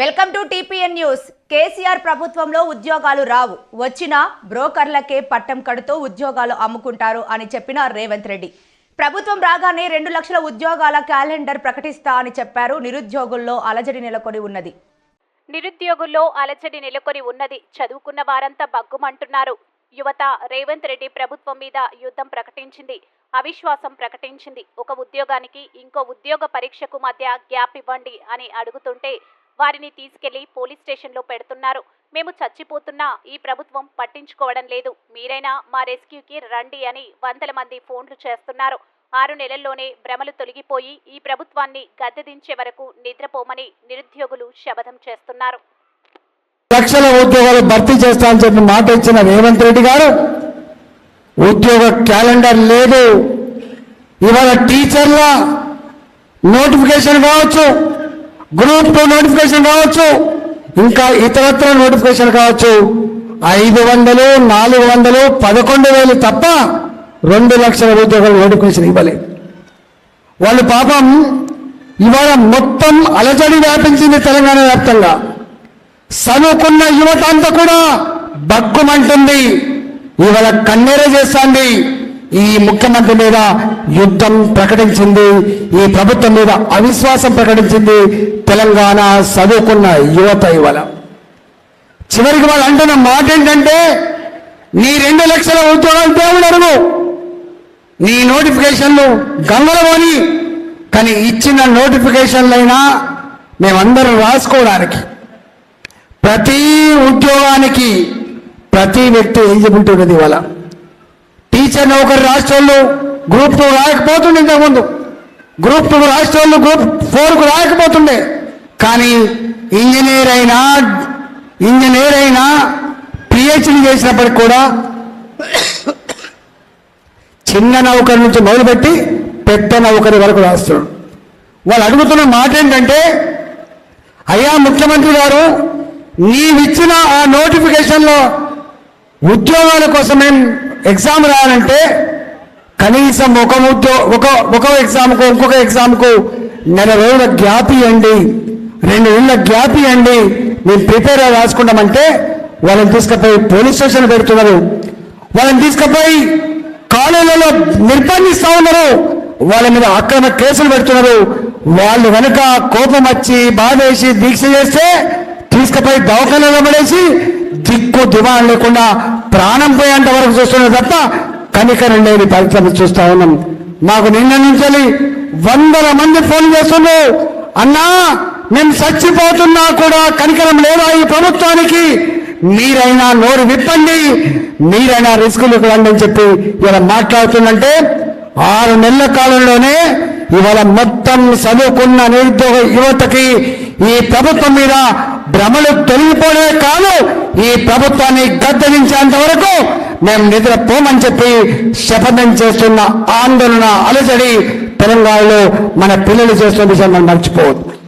Welcome to TPN news. KCR ప్రభుత్వంలో ఉద్యోగాలు రావు. వచ్చిన బ్రోకర్లకే పట్టం కడుతూ ఉద్యోగాలు అమ్ముకుంటారు అని చెప్పిన రేవంత్ రెడ్డి. ప్రభుత్వం రాగానే రెండు లక్షల ఉద్యోగాల క్యాలెండర్ ప్రకటిస్తా అని చెప్పారు. నిరుద్యోగుల్లో అలజడి నెలకొని ఉన్నది. నిరుద్యోగుల్లో అలజడి నెలకొని ఉన్నది. చదువుకున్న వారంతా బగ్గుమంటున్నారు. యువత రేవంత్ రెడ్డి ప్రభుత్వం మీద యుద్ధం ప్రకటించింది. అవిశ్వాసం ప్రకటించింది. ఒక ఉద్యోగానికి ఇంకో ఉద్యోగ పరీక్షకు మధ్య గ్యాప్ ఇవ్వండి అని అడుగుతుంటే వారిని తీసుకెళ్ళి పోలీస్ స్టేషన్లో పెడుతున్నారు. మేము చచ్చిపోతున్నా ఈ ప్రభుత్వం పట్టించుకోవడం లేదు. మీరైనా మా రెస్క్యూకి రండి అని వందల మంది ఫోన్లు చేస్తున్నారు. ఆరు నెలల్లోనే భ్రమలు తొలగిపోయి ఈ ప్రభుత్వాన్ని గద్దెదించే వరకు నిద్రపోమని నిరుద్యోగులు శపథం చేస్తున్నారు. లక్షల ఉద్యోగాలు భర్తీ చేస్తా అని చెప్పి మాట ఇచ్చిన రేవంత్ రెడ్డి గారు ఉద్యోగ క్యాలెండర్ లేదు. ఇవాళ టీచర్ల నోటిఫికేషన్ కావచ్చు గ్రూప్ టూ నోటిఫికేషన్ కావచ్చు ఇంకా ఇతరత్ర నోటిఫికేషన్ కావచ్చు. ఐదు వందలు నాలుగు వందలు పదకొండు వేలు తప్ప రెండు లక్షల ఉద్యోగాలు నోటిఫికేషన్ ఇవ్వలేదు. వాళ్ళు పాపం ఇవాళ మొత్తం అలజడి వ్యాపించింది తెలంగాణ వ్యాప్తంగా. చదువుకున్న యువత అంతా కూడా బగ్గుమంటుంది. ఇవాళ కన్నేరే చేస్తుంది. ఈ ముఖ్యమంత్రి మీద యుద్ధం ప్రకటించింది ఈ ప్రభుత్వం మీద అవిశ్వాసం ప్రకటించింది తెలంగాణ చదువుకున్న యువత ఇవాళ. చివరికి వాళ్ళు అంటున్న మాట ఏంటంటే నీ రెండు లక్షల ఉద్యోగాలు దేవుడు అడుగు. నీ నోటిఫికేషన్లు గంగలవోని కానీ ఇచ్చిన నోటిఫికేషన్లైనా మేమందరం రాసుకోవడానికి. ప్రతి ఉద్యోగానికి ప్రతి వ్యక్తి ఏం ఉన్నది ఇవాళ? టీచర్ నౌకరి రాష్ట్రంలో గ్రూప్ టూ రాయకపోతుండే ఇంతకుముందు. గ్రూప్ టూ రాష్ట్రంలో గ్రూప్ ఫోర్కు రాయకపోతుండే. కానీ ఇంజనీర్ అయినా ఇంజనీర్ అయినా పిహెచ్డి చేసినప్పటికి కూడా చిన్న నౌకరి నుంచి మొదలుపెట్టి పెద్ద నౌకరి వరకు రాస్తున్నాడు. వాళ్ళు అడుగుతున్న మాట ఏంటంటే అయ్యా ముఖ్యమంత్రి గారు నీవిచ్చిన ఆ నోటిఫికేషన్లో ఉద్యోగాల కోసం మేము ఎగ్జామ్ రాయాలంటే కనీసం ఒక ఉద్యో ఒక ఒక ఎగ్జామ్కు ఇంకొక ఎగ్జామ్కు నెల రోజుల గ్యాప్ ఇవ్వండి. రెండు నెలల గ్యాప్ ఇవ్వండి. మేము ప్రిపేర్ అయ్యి రాసుకుంటామంటే వాళ్ళని తీసుకుపోయి పోలీస్ స్టేషన్ పెడుతున్నారు. వాళ్ళని తీసుకుపోయి కాలేజీలలో నిర్బంధిస్తూ ఉన్నారు. వాళ్ళ మీద అక్రమ కేసులు పెడుతున్నారు. వాళ్ళు వెనుక కోపం వచ్చి బాధేసి దీక్ష చేస్తే తీసుకుపోయి దవాఖానలో పడేసి దిక్కు దివాన్ లేకుండా ప్రాణం పోయేంత వరకు చూస్తున్నారు తప్ప కనికరం లేని పరిస్థితి చూస్తా ఉన్నాం. మాకు నిన్న నుంచి వందల మంది ఫోన్ చేస్తున్నారు అన్నా మేము చచ్చిపోతున్నా కూడా కనికరం లేదా ఈ ప్రభుత్వానికి? మీరైనా నోరు విప్పండి. మీరైనా రిస్కులు రండి అని చెప్పి ఇలా మాట్లాడుతుందంటే ఆరు నెలల కాలంలోనే ఇవాళ మొత్తం చదువుకున్న నిరుద్యోగ యువతకి ఈ ప్రభుత్వం మీద భ్రమలు తొలగిపోవడమే కాదు. ఈ ప్రభుత్వాన్ని గద్దెదించేంత వరకు మేము నిద్రపోమని చెప్పి శపథం చేస్తున్న ఆందోళన అలజడి తెలంగాణలో మన పిల్లలు చేస్తున్న విషయం మనం మర్చిపోవద్దు.